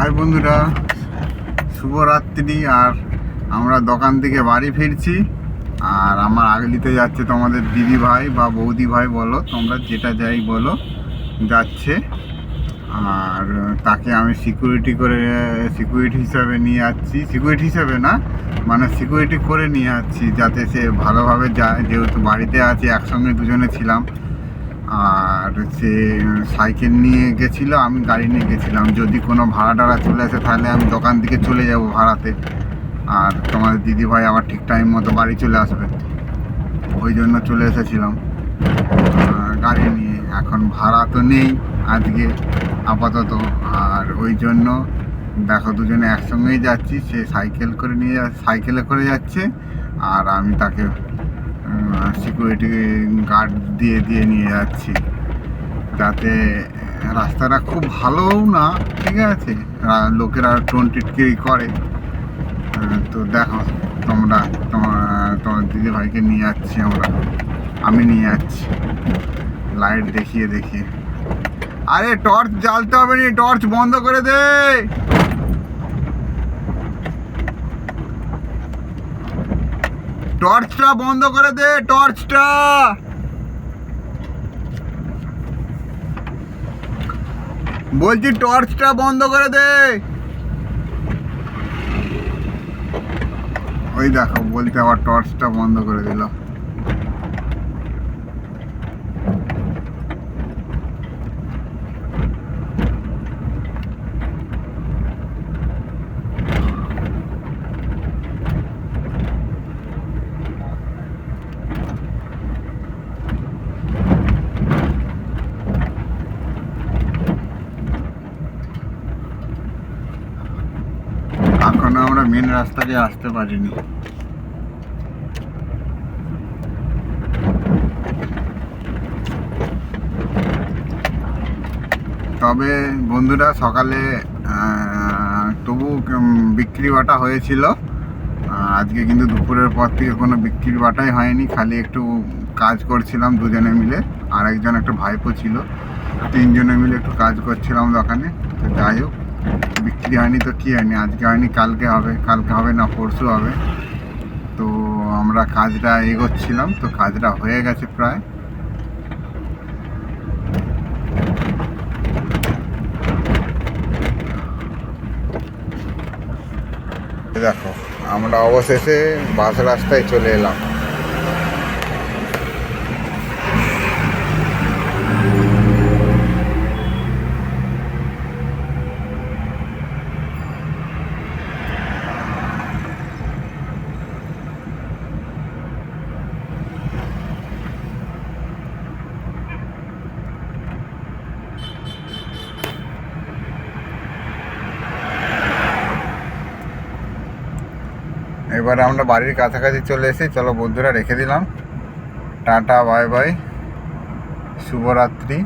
High বন্ধুরা, শুভরাত্রি, আর আমরা দোকান থেকে বাড়ি ফিরছি। আর আমার আগলিতে যাচ্ছে তোমাদের দিদি ভাই বা বৌদি ভাই, বলো তোমরা যেটা যাই বলো, যাচ্ছে। আর তাকে আমি সিকিউরিটি করে সিকিউরিটি হিসাবে নিয়ে যাচ্ছি সিকিউরিটি হিসাবে না মানে সিকিউরিটি করে নিয়ে যাচ্ছি যাতে সে ভালোভাবে যায়। যেহেতু বাড়িতে আছে, একসঙ্গে দুজনে ছিলাম। আর সে সাইকেল নিয়ে গেছিল, আমি গাড়ি নিয়ে গেছিলাম। যদি কোনো ভাড়া টাড়া চলে আসে, তাহলে আমি দোকান থেকে চলে যাব ভাড়াতে। আর তোমাদের দিদি ভাই আবার ঠিক টাইম মতো বাড়ি চলে আসবে। ওই জন্য চলে এসেছিলাম। গাড়ি নিয়ে, এখন ভাড়া তো নেই আজকে, আপাতত। আর ওই জন্য, দেখো দুজনে একসঙ্গেই যাচ্ছি। সে সাইকেল করে নিয়ে সাইকেলে করে যাচ্ছে। আর আমি তাকে সিকিউরিটি গার্ড দিয়ে দিয়ে নিয়ে যাচ্ছি। যাতে রাস্তাটা খুব ভালোও না, ঠিক আছে? লোকেরা টোন টিটকিরি করে। তো দেখো, তোমরা, তোমার তোমার দিদি ভাইকে নিয়ে যাচ্ছি আমরা। আমি নিয়ে যাচ্ছি। লাইট দেখিয়ে দেখিয়ে। আরে টর্চ জ্বালতে হবে নি টর্চ বন্ধ করে দে! টর্চটা বন্ধ করে দে, টর্চটা। বলছি টর্চটা বন্ধ করে দে। ওই দেখো বলতে আবার টর্চটা বন্ধ করে দিল। এখনও আমরা মেন রাস্তা দিয়ে আসতে পারিনি। তবে বন্ধুরা, সকালে তবু বিক্রি বাটা হয়েছিল। আজকে কিন্তু দুপুরের পর থেকে কোনো বিক্রি বাটাই হয়নি, খালি একটু কাজ করছিলাম দুজনে মিলে। আর একজন একটা ভাইপো ছিল, তিনজনে মিলে একটু কাজ করছিলাম দোকানে। তো যাই হোক বিক্রি হয়নি তো কী হয়নি? আজকে হয়নি, কালকে হবে কালকে হবে না, পরশু হবে। তো আমরা কাজটা এগোচ্ছিলাম, তো কাজটা হয়ে গেছে প্রায়। দেখো, আমরা অবশেষে বাস রাস্তায় চলে এলাম। এবারে আমরা বাড়ির কাছাকাছি চলে এসেছি। চলো বন্ধুরা রেখে দিলাম। Tata bye bye. শুভরাত্রি।